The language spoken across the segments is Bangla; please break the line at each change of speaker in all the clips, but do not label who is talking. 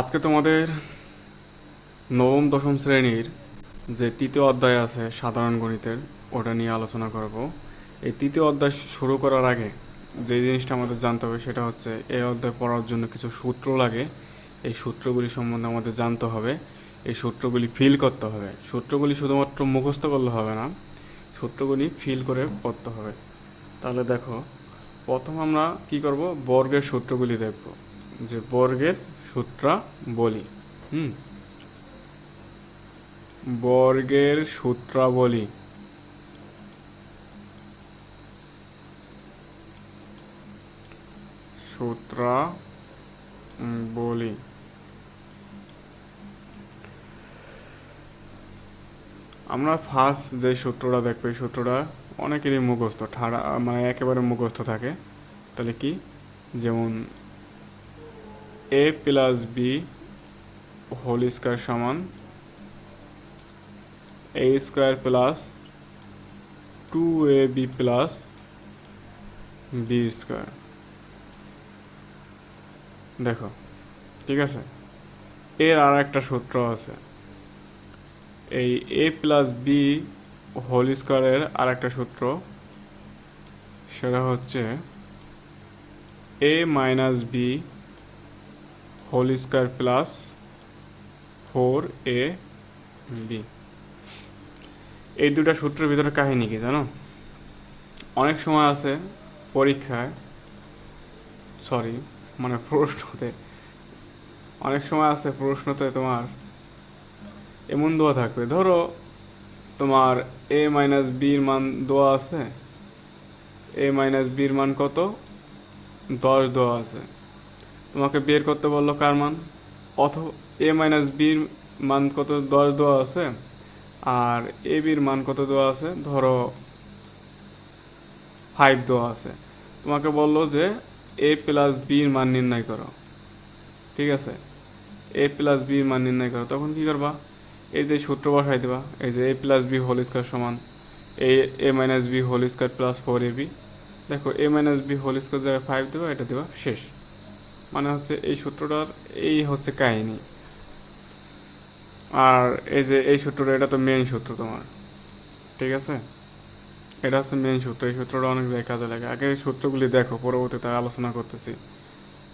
আজকে তোমাদের নবম, দশম শ্রেণির যে তৃতীয় অধ্যায় আছে সাধারণ গণিতের, ওটা নিয়ে আলোচনা করব। এই তৃতীয় অধ্যায় শুরু করার আগে যে জিনিসটা আমাদের জানতে হবে সেটা হচ্ছে এই অধ্যায় পড়ার জন্য কিছু সূত্র লাগে। এই সূত্রগুলি সম্বন্ধে আমাদের জানতে হবে। এই সূত্রগুলি ফিল করতে হবে। সূত্রগুলি শুধুমাত্র মুখস্থ করলে হবে না, সূত্রগুলি ফিল করে পড়তে হবে। তাহলে দেখো, প্রথম আমরা কি করব? বর্গের সূত্রগুলি দেখব। যে বর্গের সূত্রা বলি। হুম? বর্গের সূত্রাবলী সূত্রা উম, বলি। আমরা ফার্স্ট যে সূত্রটা দেখব এই সূত্রটা অনেকেরই মুখস্থ ঠাড়া মানে একেবারে মুখস্থ থাকে। তাহলে কি? যেমন A plus B whole square সমান A square plus two A B plus B square দেখো, ঠিক আছে? এর আর একটা সূত্র আছে। এই এ প্লাস বি হোল স্কোয়ারের আর একটা সূত্র, সেটা হচ্ছে A minus B whole square plus four A B এই দুটা সূত্রের ভিতরে কাহিনী কি জানো? অনেক সময় আছে পরীক্ষায় সরি মানে প্রশ্নতে, অনেক সময় আছে প্রশ্নতে তোমার এমন দেওয়া থাকবে। ধরো তোমার এ মাইনাস বির মান দেওয়া আছে এ মাইনাস বির মান কত? দশ দেওয়া আছে। তোমাকে বের করতে বলল কার মান? অথ এ মাইনাস বির মান কত, দশ দেওয়া আছে। আর এ বির মান কত দেওয়া আছে? ধরো ফাইভ দেওয়া আছে। তোমাকে বলল যে এ প্লাস বির মান নির্ণয় করো। ঠিক আছে? এ প্লাস বির মান নির্ণয় করো। তখন কি করবা? এই যে সূত্র বসাই দেবা। এই যে A plus B whole square সমান A A minus B whole square plus four A B দেখো A minus B whole square জায়গায় ফাইভ দেবা, এটা দেবা শেষ। মানে হচ্ছে এই সূত্রটার এই হচ্ছে কাহিনী। আর এই যে এই সূত্রটা, এটা তো মেন সূত্র তোমার। ঠিক আছে? এটা হচ্ছে মেন সূত্র। এই সূত্রটা অনেক জায়গায় কাজে লাগে। আগে এই সূত্রগুলি দেখো, পরবর্তীতে আলোচনা করতেছি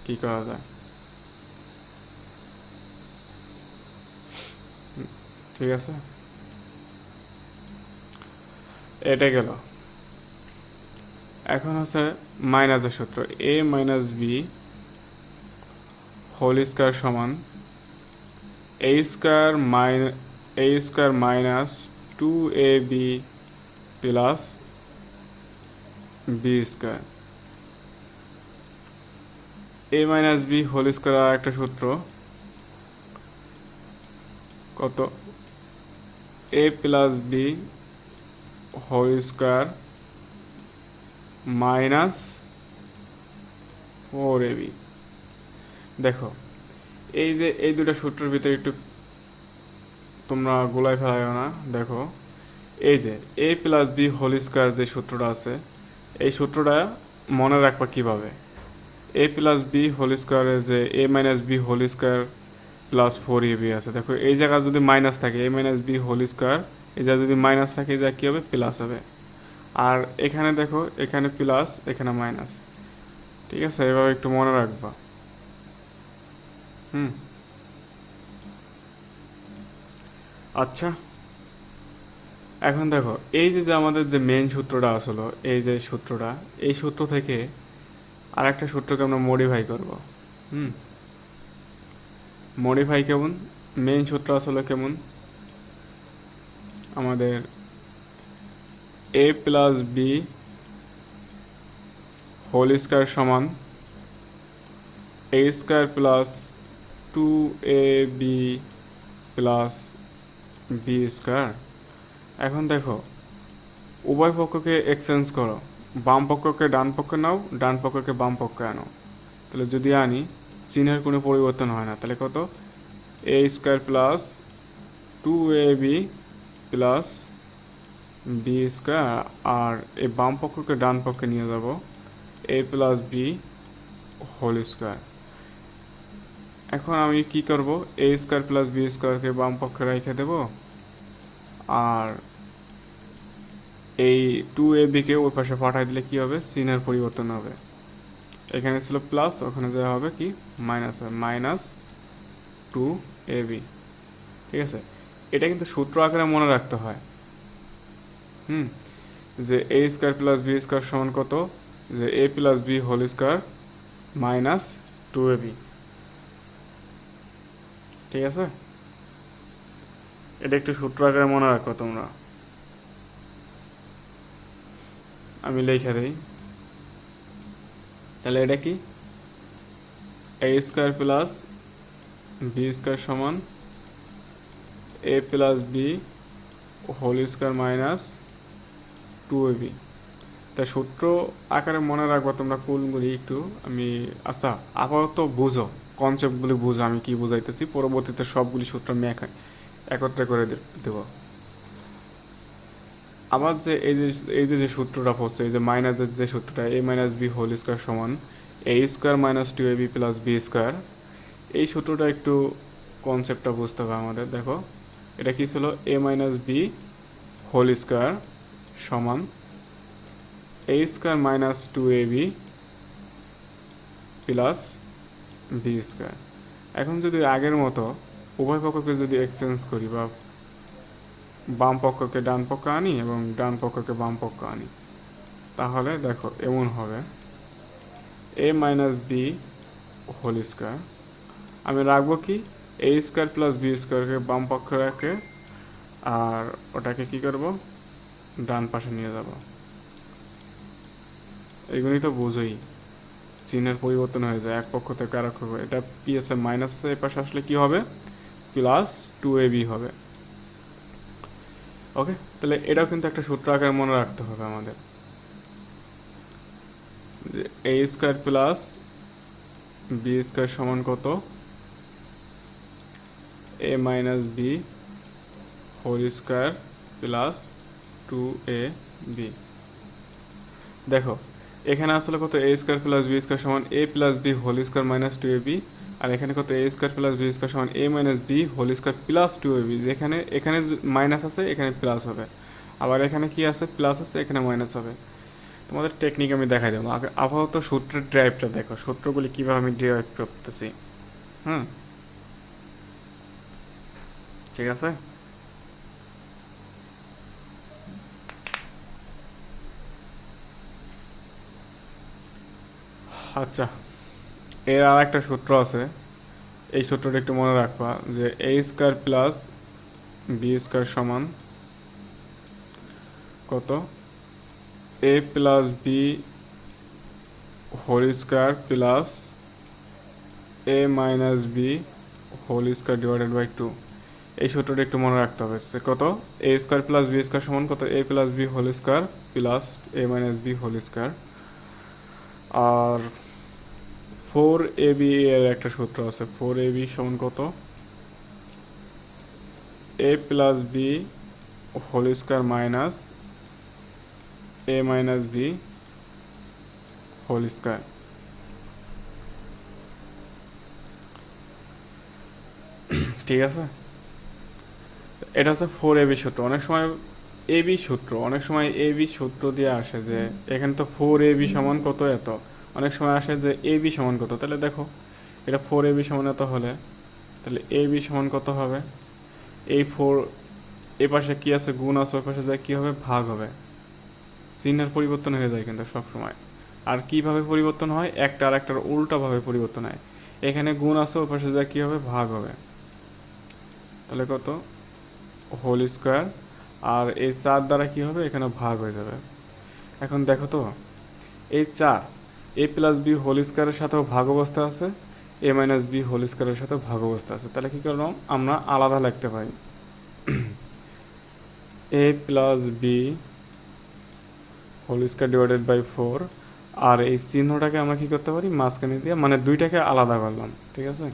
কি করা যায়। ঠিক আছে? এটা গেল। এখন হচ্ছে মাইনাসের সূত্র। A minus B whole square সমান A square minus A square minus two A B plus B square. A minus B whole square একটা সূত্র কত? A plus B whole square minus four A B দেখো, এই যে এই দুটা সূত্রের ভিতরে একটু তোমরা গোলায় ফেলাইও না, দেখো। এই যে A plus B whole square যে সূত্রটা আছে, এই সূত্রটা মনে রাখবা কীভাবে? এ প্লাস বি হোল স্কোয়ারের যে A minus B whole square plus four A B আছে। দেখো, এই জায়গায় যদি মাইনাস থাকে A minus B whole square এই জায়গায় যদি মাইনাস থাকে, এই জায়গায় কী হবে? প্লাস হবে। আর এখানে দেখো, এখানে প্লাস এখানে মাইনাস ঠিক আছে? এভাবে একটু মনে রাখবা। হুম। আচ্ছা। এখন দেখো, এই যে আমাদের যে মেন সূত্রটা আসলো, এই যে সূত্রটা, এই সূত্র থেকে আর একটা সূত্রকে আমরা মডিফাই করব। হুম। মডিফাই কেমন? মেন সূত্র আসলে কেমন? আমাদের A plus B whole square সমান A square plus two A B plus B square এখন দেখো, উভয় পক্ষকে এক্সচেঞ্জ করো। বাম পক্ষকে ডান পক্ষে নাও, ডান পক্ষকে বাম পক্ষে আনো। তাহলে যদি আনি, চিহ্নের কোনো পরিবর্তন হয় না। তাহলে কত? A square plus two A B plus B square আর এই বাম পক্ষকে ডান পক্ষে নিয়ে যাব। A plus B whole square এখন আমি কি করব? এ স্কোয়ার প্লাস বি স্কোয়ারকে বাম পক্ষে রেখে দেব। আর এই টু এ বিকে ওই পাশে পাঠাই দিলে কি হবে? সিনের পরিবর্তন হবে। এখানে ছিল প্লাস ওখানে যাওয়া হবে কি? মাইনাস হবে। মাইনাস টু এ বি ঠিক আছে? এটা কিন্তু সূত্র আকারে মনে রাখতে হয়। হুম? যে A square plus B square সমান কত? যে A plus B whole square minus two A B ঠিক আছে? এটা একটু সূত্র আকারে মনে রাখো তোমরা। আমি লিখে দিই। তাহলে এটা কি? A square plus B square সমান A plus B whole square minus two A B তা সূত্র আকারে মনে রাখব তোমরা কুলগুলি একটু। আমি আচ্ছা আপাতত বুঝো। কনসেপ্টগুলি বুঝো, আমি কি বুঝাইতেছি, পরবর্তীতে সবগুলি সূত্র আমি এক একত্রে করে দেব। আবার যে এই যে এই যে যে সূত্রটা পড়ছে, এই যে মাইনাসের যে সূত্রটা A minus B whole square সমান A square minus two A B plus B square এই সূত্রটা একটু কনসেপ্টটা বুঝতে হবে আমাদের। দেখো, এটা কি ছিল? A minus B whole square সমান A square minus two A B plus B square এখন যদি আগের মতো উভয় পক্ষকে যদি এক্সচেঞ্জ করি বা বাম পক্ষকে ডান পক্ষ আনি এবং ডান পক্ষকে বাম পক্ষ আনি, তাহলে দেখো এমন হবে। A minus B whole square আমি রাখব কি? এ স্কোয়ার প্লাস বি স্কোয়ারকে বাম পক্ষ রাখে আর ওটাকে কি করব? ডান পাশে নিয়ে যাব। এগুলি তো বুঝোই। চিহ্নের পরিবর্তন হয়ে যায়, এক পক্ষ থেকে আরেক পক্ষ এটা পি এস মাইনাস আছে এই পাশে আসলে কি হবে? প্লাস টু এ বি হবে। ওকে তাহলে এটাও কিন্তু একটা সূত্র আকারে মনে রাখতে হবে আমাদের। যে A square plus B square সমান কত? A minus B whole square plus two A B দেখো এখানে আসলে কত A square plus B square সমান A plus B whole square minus two A B আর এখানে কত A square plus B square সমান A minus B whole square plus two A B যেখানে, এখানে মাইনাস আছে, এখানে প্লাস হবে। আবার এখানে কি আছে? প্লাস আছে, এখানে মাইনাস হবে। তোমাদের টেকনিক আমি দেখাই দেবো। আপাতত সূত্রের ড্রাইভটা দেখো। সূত্রগুলি কীভাবে আমি ড্রাইভ করতেছি। হুম? ঠিক আছে? আচ্ছা। এর আর একটা সূত্র আছে। এই সূত্রটা একটু মনে রাখবা যে A square plus B square সমান কত? A plus B whole square plus A minus B whole square divided by two এই সূত্রটা একটু মনে রাখতে হবে সে কত? A square plus B square সমান কত? A plus B whole square plus A minus B whole square R four A B এর একটা সূত্র আছে। ফোর এ বি সমান কত? A plus B whole square minus A minus B whole square ঠিক আছে? এটা হচ্ছে ফোর এ বি সূত্র। অনেক সময় এ বি সূত্র। অনেক সময় এ বি সূত্র দিয়ে আসে যে, এখানে তো ফোর এ বি সমান কত এত? অনেক সময় আসে যে এ বি সমান কত? তাহলে দেখো, এটা ফোর এ বি সমান এত হলে, তাহলে এ বি সমান কত হবে? এই ফোর এ পাশে কী আছে? গুণ আছে, ওই পাশে যায় কী হবে? ভাগ হবে। চিহ্নের পরিবর্তন হয়ে যায় কিন্তু সব সময় আর কীভাবে পরিবর্তন হয়? একটা আর একটার উল্টাভাবে পরিবর্তন হয়। এখানে গুণ আছে, ওই পাশে যায় কী হবে? ভাগ হবে। তাহলে কত? হোল স্কোয়ার আর এই চার দ্বারা কি হবে? এখানে ভাগ হয়ে যাবে। এখন দেখো তো, এই চার, এ প্লাস বি হোল স্কোয়ারের সাথেও ভাগ অবস্থা আছে, এ মাইনাস বি হোল স্কোয়ারের সাথেও ভাগ অবস্থা আছে। তাহলে কী করলাম আমরা আলাদা লিখতে পারি। A plus B whole square divided by four আর এই চিহ্নটাকে আমরা কী করতে পারি? মাঝখানে দিয়ে মানে দুইটাকে আলাদা করলাম, ঠিক আছে?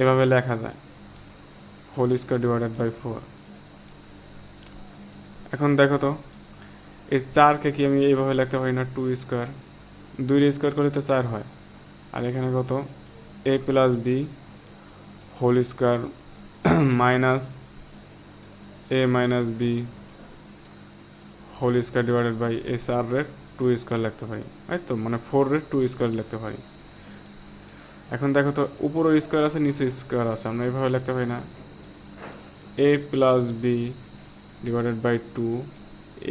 এভাবে লেখা যায়। Whole square divided by four এখন দেখো তো, এই চারকে কি আমি এইভাবে লিখতে পারি না? টু স্কোয়ার দুই স্কোয়ার করলে তো চার হয়। আর এখানে কত? A plus B whole square minus A minus B whole square divided by এ চার রেট টু স্কোয়ার লিখতে পারি। তাই তো? মানে ফোর রেট টু স্কোয়ার লিখতে পারি। এখন দেখো তো উপরও স্কোয়ার আছে নিচে স্কোয়ার আছে। আমরা এইভাবে লিখতে পারি না। A plus B divided by two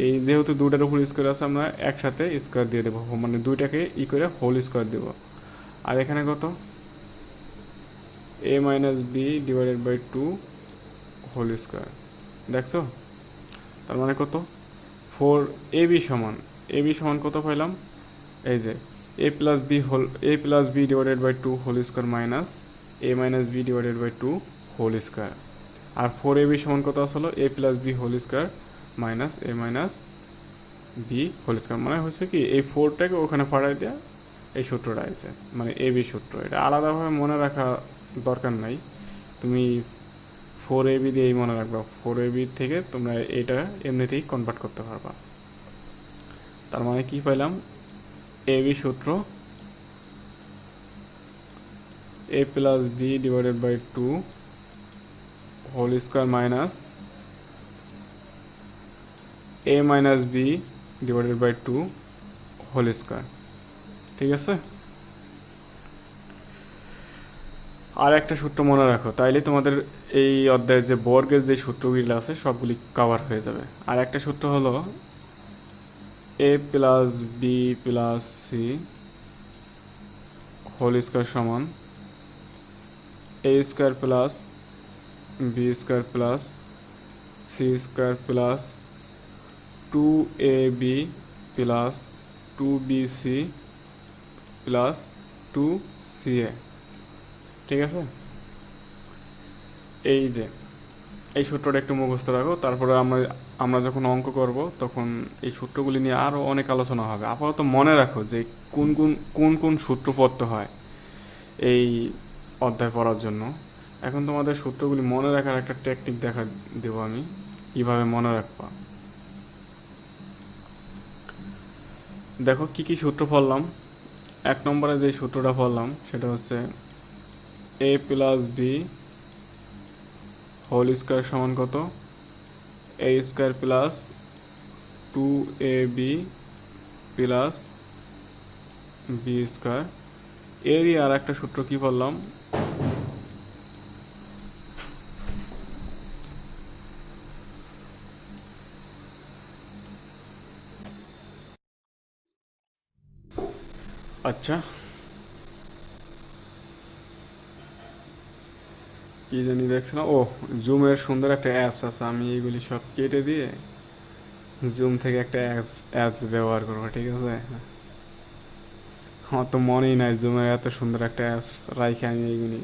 এই যেহেতু দুটার উপর স্কোয়ার আছে, আমরা একসাথে স্কোয়ার দিয়ে দেবো। মানে দুইটাকে ই করে হোল স্কোয়ার দেবো। আর এখানে কত? A minus B divided by two whole square দেখছ? তার মানে কত? ফোর এ বি সমান। এ বি সমান কত পাইলাম? এই যে A plus B whole A plus B divided by two whole square minus A minus B divided by two whole square R four A B সমান কত আসলো? A plus B whole square minus A minus B whole square মানে হচ্ছে কি, এই ফোরটাকে ওখানে পাঠাই দেওয়া এই সূত্রটা আছে মানে এ বি সূত্র। এটা আলাদাভাবে মনে রাখা দরকার নাই। তুমি ফোর এ বি দিয়েই মনে রাখবা। ফোর এ বি থেকে তোমরা এটা এমনিতেই কনভার্ট করতে পারবা। তার মানে কি পাইলাম? এ বি সূত্র A plus B divided by two whole square minus A minus B divided by two whole square ঠিক আছে? আর একটা সূত্র মনে রাখো, তাইলে তোমাদের এই অধ্যায়ের যে বর্গের যে সূত্রগুলি আছে, সবগুলি কভার হয়ে যাবে। আর একটা সূত্র হলো A plus B plus C whole square সমান A square plus B square plus C square plus two A B plus two B C plus two C A ঠিক আছে? এই যে, এই সূত্রটা একটু মুখস্থ রাখো, তারপরে আমরা আমরা যখন অঙ্ক করব, তখন এই সূত্রগুলি নিয়ে আরও অনেক আলোচনা হবে। আপাতত মনে রাখো যে কোন কোন কোন কোন সূত্র পড়তে হয় এই অধ্যায় পড়ার জন্য। এখন তোমাদের সূত্রগুলি মনে রাখার একটা টেকনিক দেখা দেবো আমি। কীভাবে মনে রাখবা? দেখো, কি কি সূত্র পড়লাম এক নম্বরে যে সূত্রটা পড়লাম সেটা হচ্ছে A plus B whole square সমান কত? A square plus two A B plus B square এরই আর একটা সূত্র কি বললাম আচ্ছা। কি জানি দেখছিলাম ও জুমের সুন্দর একটা অ্যাপস আছে, আমি এইগুলি সব কেটে দিয়ে জুম থেকে একটা অ্যাপস অ্যাপস ব্যবহার করব, ঠিক আছে? আমার তো মনেই নাই জুমের এত সুন্দর একটা অ্যাপস রাইখে আমি এইগুলি।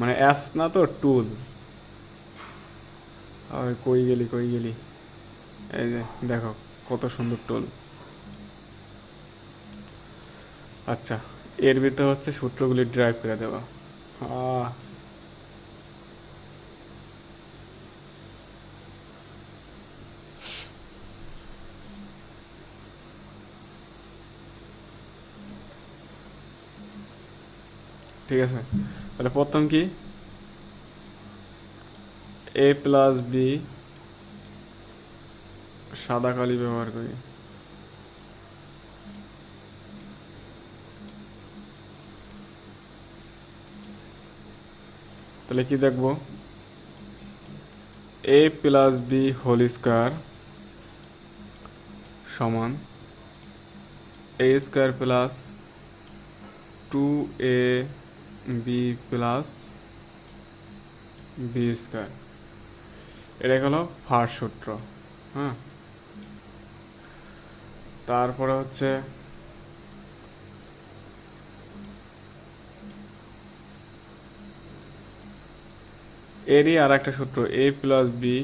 মানে অ্যাপস না তো টুল ওই কই গেলি কই গেলি? এই যে, দেখো, কত সুন্দর টুল আচ্ছা এর ভিতরে হচ্ছে সূত্রগুলি ড্রাইভ করে দেওয়া। ঠিক আছে, তাহলে প্রথম কি? এ প্লাস বি সাদা কালি ব্যবহার করি। তাহলে কি দেখব? A plus B whole square সমান A square plus two A B plus B square এটা হলো ফার্স্ট সূত্র হ্যাঁ? তারপরে হচ্ছে এরই আর একটা সূত্র A plus B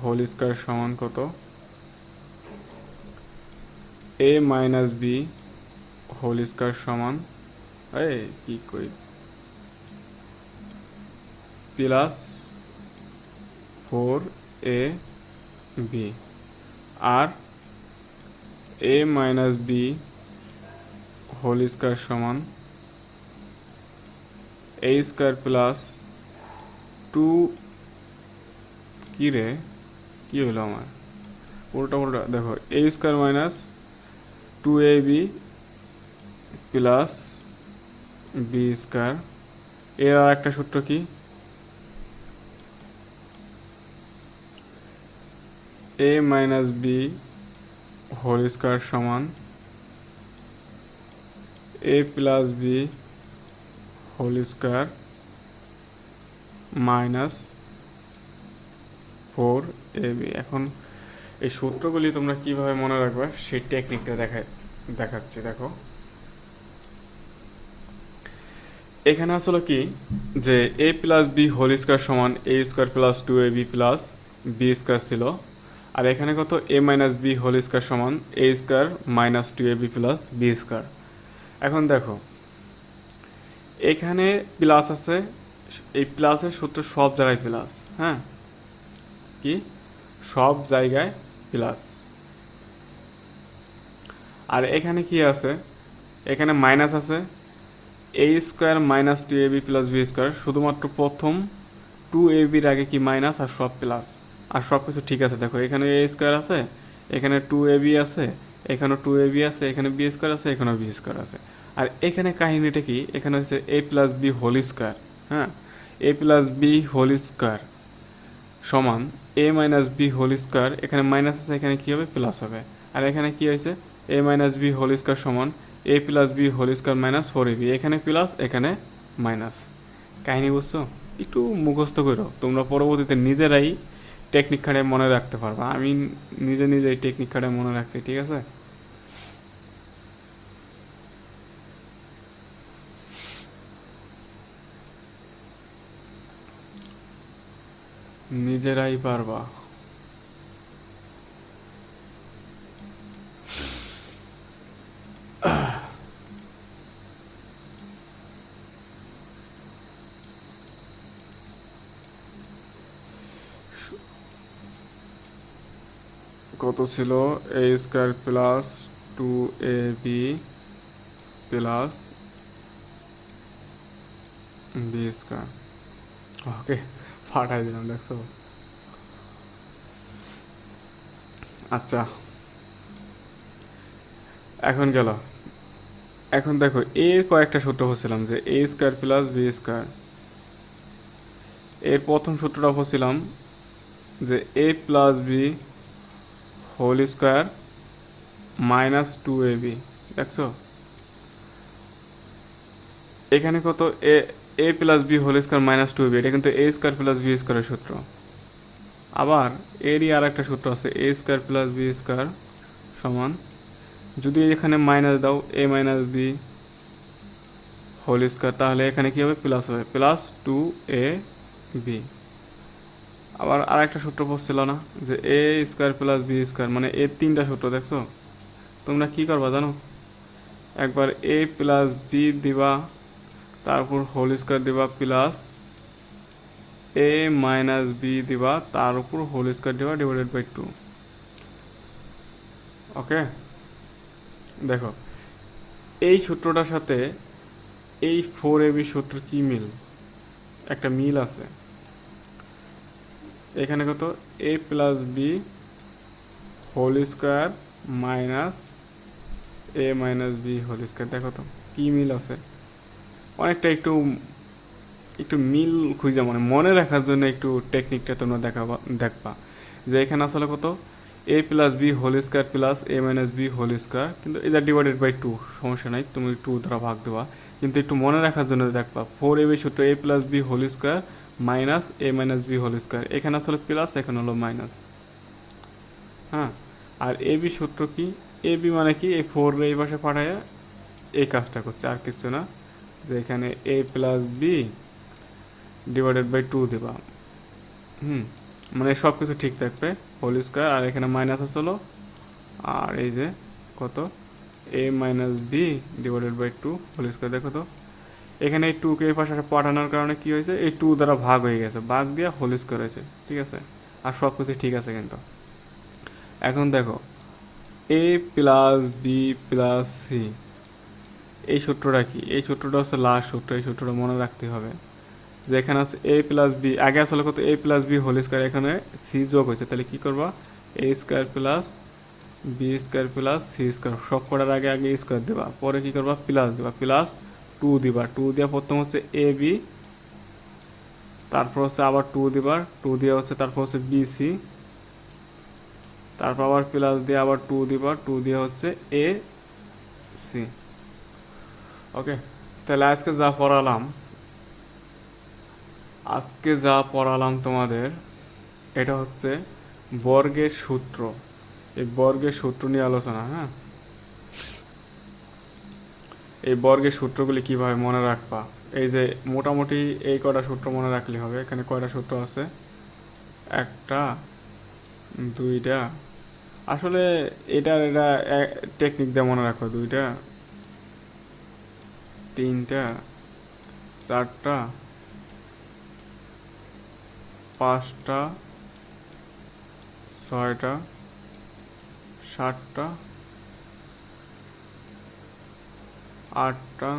whole square সমান কত? A minus B whole square সমান, এই কি কই plus four A B R A minus B whole square সমান এ স্কোয়ার প্লাস টু কী রে কী হলো আমার? উল্টা উল্টা দেখো A square minus two A B plus B square এর আর একটা সূত্র কি? A minus B whole square সমান A plus B whole square minus four A B. এখন এই সূত্রগুলি তোমরা কীভাবে মনে রাখবে, সেই টেকনিকটা দেখা দেখাচ্ছি, দেখো। এখানে আসলে কি, যে A plus B whole square সমান A square plus two A B plus B square ছিল, আর এখানে কত? A minus B whole square সমান A square minus two A B plus B square এখন দেখো, এখানে প্লাস আছে এই প্লাসের সূত্র সব জায়গায় প্লাস হ্যাঁ? কি? সব জায়গায় প্লাস। আর এখানে কি আছে? এখানে মাইনাস আছে। A square minus two A B plus B square, শুধুমাত্র প্রথম টু এ বির আগে কি মাইনাস আর সব প্লাস। আর সব কিছু ঠিক আছে, দেখো, এখানে এ স্কোয়ার আছে, এখানে টু এ বি আছে, এখানে টু এ বি আছে, এখানে বি স্কোয়ার আছে এখানেও বি স্কোয়ার আছে। আর এখানে কাহিনীটা কি? এখানে হচ্ছে A plus B whole square হ্যাঁ A plus B whole square সমান A minus B whole square এখানে মাইনাস আছে, এখানে কী হবে? প্লাস হবে। আর এখানে কি হয়েছে? A minus B whole square সমান A plus B whole square minus four B এখানে প্লাস এখানে মাইনাস কাহিনী বুঝছ? একটু মুখস্থ করো। তোমরা পরবর্তীতে নিজেরাই টেকনিক খাটে মনে রাখতে পারবা। আমি নিজে নিজে এই টেকনিক খাটে মনে রাখছি, ঠিক আছে? নিজেরাই পারবা। কত ছিল? A square plus two A B plus B square okay ফাটাই দিলাম, দেখছ? আচ্ছা। এখন গেল। এখন দেখো, এর কয়েকটা সূত্র বলছিলাম যে A square plus B square এর প্রথম সূত্রটা হচ্ছিলাম যে A plus B whole square minus two A B দেখছ? এখানে কত? A A plus B whole square minus two B এটা কিন্তু এ স্কোয়ার প্লাস বি স্কোয়ারের সূত্র। আবার এরই আর একটা সূত্র আছে A square plus B square সমান, যদি এখানে মাইনাস দাও A minus B whole square তাহলে এখানে কী হবে? প্লাস হবে প্লাস টু এ বি আবার আর একটা সূত্র পড়ছিল না, যে A square plus B square মানে এ তিনটা সূত্র, দেখছ? তোমরা কি করবা জানো? একবার এ প্লাস বি দিবা তারপর হোল স্কোয়ার দিবা প্লাস এ মাইনাস বি দিবা তার উপর হোল স্কোয়ার দিবা ডিভাইডেড বাই টু ওকে দেখো, এই সূত্রটার সাথে এই ফোর এ বি সূত্র কি মিল? একটা মিল আছে। এখানে কত? A plus B whole square minus A minus B whole square দেখো তো, কী মিল আছে? অনেকটা একটু একটু মিল খুঁজে মানে মনে রাখার জন্য একটু টেকনিকটা তোমরা দেখাবা, দেখবা। যে এখানে আসলে কত? A plus B whole square plus A minus B whole square কিন্তু এটা ডিভাইডেড বাই টু সমস্যা নাই, তুমি টু দ্বারা ভাগ দেবা। কিন্তু একটু মনে রাখার জন্য দেখবা ফোর এ বি সূত্র A plus B whole square minus A minus B whole square এখানে আসলে প্লাস এখানে হলো মাইনাস হ্যাঁ? আর এ বি সূত্র কি? এ বি মানে কি? এই ফোর এই পাশে পাঠায় এই কাজটা করছে, আর কিছু না। যে এখানে A plus B divided by two দেবা। হুম মানে সব কিছু ঠিক থাকবে হোল স্কোয়ার আর এখানে মাইনাস আসলো আর এই যে কত? A minus B divided by two whole square দেখো তো। এখানে এই টুকে এই পাশে পাঠানোর কারণে কি হয়েছে? এই টু দ্বারা ভাগ হয়ে গেছে, ভাগ দিয়ে হোল স্কোয়ার হয়েছে, ঠিক আছে? আর সব কিছু ঠিক আছে কিন্তু। এখন দেখো A plus B plus C এই সূত্রটা কি? এই সূত্রটা হচ্ছে লাস্ট সূত্র, এই সূত্রটা মনে রাখতে হবে। যে এখানে আছে এ প্লাস বি আগে আসলে কত A plus B whole square এখানে সি যোগ হয়েছে, তাহলে কি করবা? A square plus B square plus C square সব করার আগে আগে স্কোয়ার দেবা। পরে কি করবা? প্লাস দিবা। প্লাস টু দিবা। টু দিয়া প্রথম হচ্ছে এ বি তারপর হচ্ছে আবার টু দিবা। টু দিয়ে হচ্ছে তারপর হচ্ছে বি সি তারপর আবার প্লাস দিয়ে আবার টু দিবা। টু দিয়ে হচ্ছে এ সি ওকে তাহলে আজকে যা পড়ালাম, আজকে যা পড়ালাম তোমাদের, এটা হচ্ছে বর্গের সূত্র। এই বর্গের সূত্র নিয়ে আলোচনা হ্যাঁ? এই বর্গের সূত্রগুলি কীভাবে মনে রাখবা? এই যে মোটামুটি এই কয়টা সূত্র মনে রাখলে হবে, এখানে কয়টা সূত্র আছে? একটা, দুইটা। আসলে এটা এটা টেকনিক দিয়ে মনে রাখো, দুইটা। তিনটা, চারটা, পাঁচটা, ছয়টা, সাতটা, আটটা,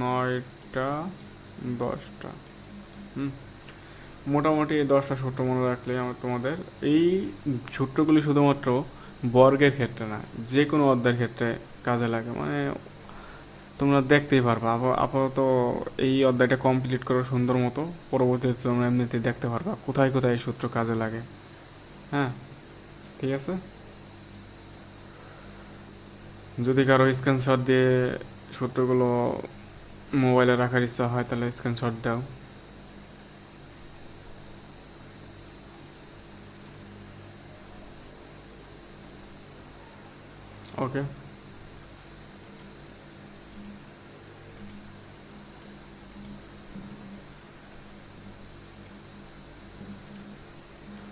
নয়টা, দশটা। হুম, মোটামুটি এই দশটা সূত্র মনে রাখলে আমার তোমাদের। এই সূত্রগুলি শুধুমাত্র বর্গের ক্ষেত্রে না যে কোনো অধ্যায়ের ক্ষেত্রে কাজে লাগে। মানে তোমরা দেখতেই পারবা। আপ- আপাতত এই অধ্যায়টা কমপ্লিট করো সুন্দর মতো। পরবর্তীতে তোমরা এমনিতে দেখতে পারবা কোথায় কোথায় সূত্র কাজে লাগে। হ্যাঁ? ঠিক আছে? যদি কারও স্ক্রিনশট দিয়ে সূত্রগুলো মোবাইলে রাখার ইচ্ছা হয়, তাহলে স্ক্রিনশট দাও। ওকে